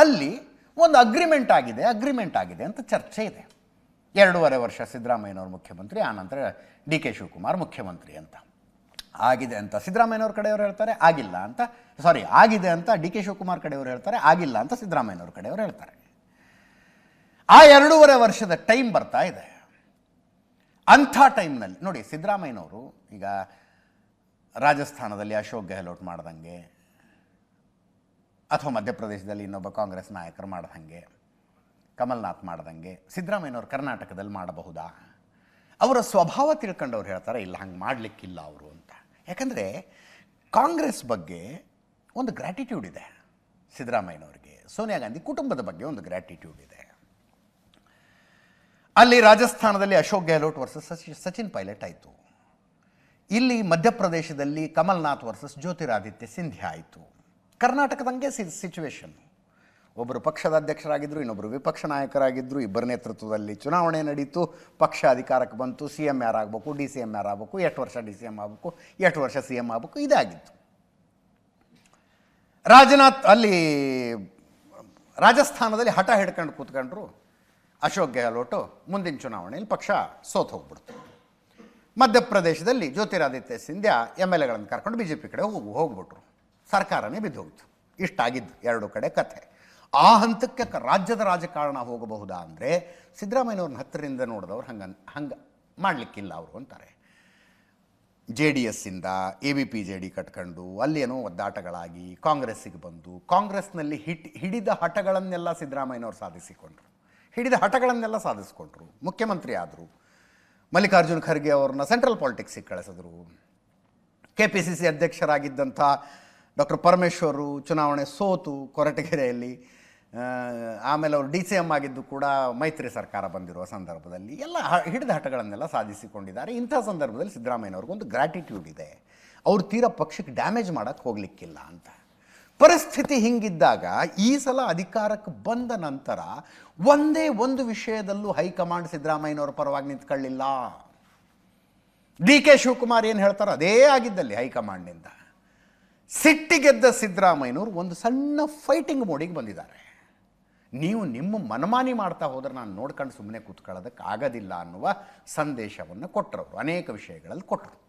ಅಲ್ಲಿ ಒಂದು ಅಗ್ರಿಮೆಂಟ್ ಆಗಿದೆ ಅಗ್ರಿಮೆಂಟ್ ಆಗಿದೆ ಅಂತ ಚರ್ಚೆ ಇದೆ. ಎರಡೂವರೆ ವರ್ಷ ಸಿದ್ದರಾಮಯ್ಯನವರು ಮುಖ್ಯಮಂತ್ರಿ ಆನಂತರ ಡಿ ಕೆ ಶಿವಕುಮಾರ್ ಮುಖ್ಯಮಂತ್ರಿ ಅಂತ. ಆಗಿದೆ ಅಂತ ಸಿದ್ದರಾಮಯ್ಯನವ್ರ ಕಡೆಯವರು ಹೇಳ್ತಾರೆ, ಆಗಿಲ್ಲ ಅಂತ ಸಾರಿ ಆಗಿದೆ ಅಂತ ಡಿ ಕೆ ಶಿವಕುಮಾರ್ ಕಡೆಯವರು ಹೇಳ್ತಾರೆ, ಆಗಿಲ್ಲ ಅಂತ ಸಿದ್ದರಾಮಯ್ಯನವ್ರ ಕಡೆಯವರು ಹೇಳ್ತಾರೆ. ಆ ಎರಡೂವರೆ ವರ್ಷದ ಟೈಮ್ ಬರ್ತಾ ಇದೆ. ಅಂಥ ಟೈಮ್ನಲ್ಲಿ ನೋಡಿ ಸಿದ್ದರಾಮಯ್ಯನವರು ಈಗ ರಾಜಸ್ಥಾನದಲ್ಲಿ ಅಶೋಕ್ ಗೆಹ್ಲೋಟ್ ಮಾಡ್ದಂಗೆ ಅಥವಾ ಮಧ್ಯಪ್ರದೇಶದಲ್ಲಿ ಇನ್ನೊಬ್ಬ ಕಾಂಗ್ರೆಸ್ ನಾಯಕರು ಮಾಡ್ದಂಗೆ ಕಮಲ್ನಾಥ್ ಮಾಡ್ದಂಗೆ ಸಿದ್ದರಾಮಯ್ಯನವರು ಕರ್ನಾಟಕದಲ್ಲಿ ಮಾಡಬಹುದಾ? ಅವರ ಸ್ವಭಾವ ತಿಳ್ಕೊಂಡವ್ರು ಹೇಳ್ತಾರೆ, ಇಲ್ಲ, ಹಂಗೆ ಮಾಡಲಿಕ್ಕಿಲ್ಲ ಅವರು ಅಂತ. ಯಾಕಂದರೆ ಕಾಂಗ್ರೆಸ್ ಬಗ್ಗೆ ಒಂದು ಗ್ರ್ಯಾಟಿಟ್ಯೂಡ್ ಇದೆ ಸಿದ್ದರಾಮಯ್ಯನವ್ರಿಗೆ. ಸೋನಿಯಾ ಗಾಂಧಿ ಕುಟುಂಬದ ಬಗ್ಗೆ ಒಂದು ಗ್ರ್ಯಾಟಿಟ್ಯೂಡ್ ಇದೆ. ಅಲ್ಲಿ ರಾಜಸ್ಥಾನದಲ್ಲಿ ಅಶೋಕ್ ಗೆಹ್ಲೋಟ್ ವರ್ಸಸ್ ಸಚಿ, ಸಚಿನ್ ಪೈಲಟ್ ಆಯಿತು. ಇಲ್ಲಿ ಮಧ್ಯಪ್ರದೇಶದಲ್ಲಿ ಕಮಲ್ನಾಥ್ ವರ್ಸಸ್ ಜ್ಯೋತಿರಾದಿತ್ಯ ಸಿಂಧ್ಯಾ ಆಯಿತು. ಕರ್ನಾಟಕದಂಗೆ ಸಿ ಸಿಚುವೇಶನ್ ಒಬ್ಬರು ಪಕ್ಷದ ಅಧ್ಯಕ್ಷರಾಗಿದ್ದರು ಇನ್ನೊಬ್ಬರು ವಿಪಕ್ಷ ನಾಯಕರಾಗಿದ್ದರು ಇಬ್ಬರ ನೇತೃತ್ವದಲ್ಲಿ ಚುನಾವಣೆ ನಡೀತು. ಪಕ್ಷ ಅಧಿಕಾರಕ್ಕೆ ಬಂತು, ಸಿ ಎಂ ಯಾರಾಗಬೇಕು ಡಿ ಸಿ ಎಂ ಯಾರಾಗಬೇಕು ಎಷ್ಟು ವರ್ಷ ಡಿ ಸಿ ಎಂ ಆಗಬೇಕು, ಎಷ್ಟು ವರ್ಷ ಸಿ ಎಂ ಆಗಬೇಕು ಇದಾಗಿತ್ತು ರಾಜನಾಥ್ ಅಲ್ಲಿ ರಾಜಸ್ಥಾನದಲ್ಲಿ ಹಠ ಹಿಡ್ಕೊಂಡು ಕೂತ್ಕೊಂಡ್ರು ಅಶೋಕ್ ಗೆಹ್ಲೋಟು ಮುಂದಿನ ಚುನಾವಣೆಯಲ್ಲಿ ಪಕ್ಷ ಸೋತು ಹೋಗ್ಬಿಡ್ತು. ಮಧ್ಯಪ್ರದೇಶದಲ್ಲಿ ಜ್ಯೋತಿರಾದಿತ್ಯ ಸಿಂಧ್ಯಾ ಎಂ ಎಲ್ ಎಗಳನ್ನು ಕರ್ಕೊಂಡು ಬಿ ಜೆ ಪಿ ಕಡೆ ಹೋಗು ಹೋಗ್ಬಿಟ್ರು. ಸರ್ಕಾರನೇ ಬಿದ್ದು ಹೋಗಿತ್ತು ಇಷ್ಟಾಗಿದ್ದು ಎರಡು ಕಡೆ ಕಥೆ. ಆ ಹಂತಕ್ಕೆ ರಾಜ್ಯದ ರಾಜಕಾರಣ ಹೋಗಬಹುದಾ ಅಂದರೆ ಸಿದ್ದರಾಮಯ್ಯನವ್ರನ್ನ ಹತ್ತಿರದಿಂದ ನೋಡಿದವ್ರು ಹಂಗೆ ಹಂಗೆ ಮಾಡಲಿಕ್ಕಿಲ್ಲ ಅವರು ಅಂತಾರೆ. J D ಎಸ್ಸಿಂದ A B P J D ಕಟ್ಕೊಂಡು ಅಲ್ಲೇನೋ ಒದ್ದಾಟಗಳಾಗಿ ಕಾಂಗ್ರೆಸ್ಸಿಗೆ ಬಂದು ಕಾಂಗ್ರೆಸ್ನಲ್ಲಿ ಹಿಟ್, ಹಿಡಿದ ಹಠಗಳನ್ನೆಲ್ಲ ಸಿದ್ದರಾಮಯ್ಯನವ್ರು ಸಾಧಿಸಿಕೊಂಡ್ರು. ಹಿಡಿದ ಹಠಗಳನ್ನೆಲ್ಲ ಸಾಧಿಸಿಕೊಂಡ್ರು. ಮುಖ್ಯಮಂತ್ರಿ ಆದರು. ಮಲ್ಲಿಕಾರ್ಜುನ್ ಖರ್ಗೆ ಅವ್ರನ್ನ ಸೆಂಟ್ರಲ್ ಪಾಲಿಟಿಕ್ಸಿಗೆ ಕಳಿಸಿದ್ರು. ಕೆ ಪಿ ಸಿ ಸಿ ಅಧ್ಯಕ್ಷರಾಗಿದ್ದಂಥ ಡಾಕ್ಟರ್ ಪರಮೇಶ್ವರು ಚುನಾವಣೆ ಸೋತು ಕೊರಟಗೆರೆಯಲ್ಲಿ ಆಮೇಲೆ ಅವರು ಡಿ ಸಿ ಎಂ ಆಗಿದ್ದು ಕೂಡ ಮೈತ್ರಿ ಸರ್ಕಾರ ಬಂದಿರುವ ಸಂದರ್ಭದಲ್ಲಿ ಎಲ್ಲ ಹಿಡಿದ ಹಠಗಳನ್ನೆಲ್ಲ ಸಾಧಿಸಿಕೊಂಡಿದ್ದಾರೆ. ಇಂಥ ಸಂದರ್ಭದಲ್ಲಿ ಸಿದ್ದರಾಮಯ್ಯನವ್ರಿಗೊಂದು ಗ್ರ್ಯಾಟಿಟ್ಯೂಡ್ ಇದೆ. ಅವ್ರು ತೀರ ಪಕ್ಷಕ್ಕೆ ಡ್ಯಾಮೇಜ್ ಮಾಡೋಕ್ಕೆ ಹೋಗಲಿಕ್ಕಿಲ್ಲ ಅಂತ. ಪರಿಸ್ಥಿತಿ ಹಿಂಗಿದ್ದಾಗ ಈ ಸಲ ಅಧಿಕಾರಕ್ಕೆ ಬಂದ ನಂತರ ಒಂದೇ ಒಂದು ವಿಷಯದಲ್ಲೂ ಹೈಕಮಾಂಡ್ ಸಿದ್ದರಾಮಯ್ಯನವರ ಪರವಾಗಿ ನಿಂತ್ಕೊಳ್ಳಿಲ್ಲ. ಡಿ ಕೆ ಶಿವಕುಮಾರ್ ಏನು ಹೇಳ್ತಾರೋ ಅದೇ ಆಗಿದ್ದಲ್ಲಿ ಹೈಕಮಾಂಡ್ನಿಂದ. ಸಿಟ್ಟಿಗೆದ್ದ ಸಿದ್ದರಾಮಯ್ಯನವರು ಒಂದು ಸಣ್ಣ ಫೈಟಿಂಗ್ ಮೋಡಿಗೆ ಬಂದಿದ್ದಾರೆ. ನೀವು ನಿಮ್ಮ ಮನಮಾನಿ ಮಾಡ್ತಾ ಹೋದ್ರೆ ನಾನು ನೋಡ್ಕೊಂಡು ಸುಮ್ಮನೆ ಕೂತ್ಕೊಳ್ಳೋದಕ್ಕೆ ಆಗೋದಿಲ್ಲ ಅನ್ನುವ ಸಂದೇಶವನ್ನು ಕೊಟ್ಟರು ಅನೇಕ ವಿಷಯಗಳಲ್ಲಿ ಕೊಟ್ಟರು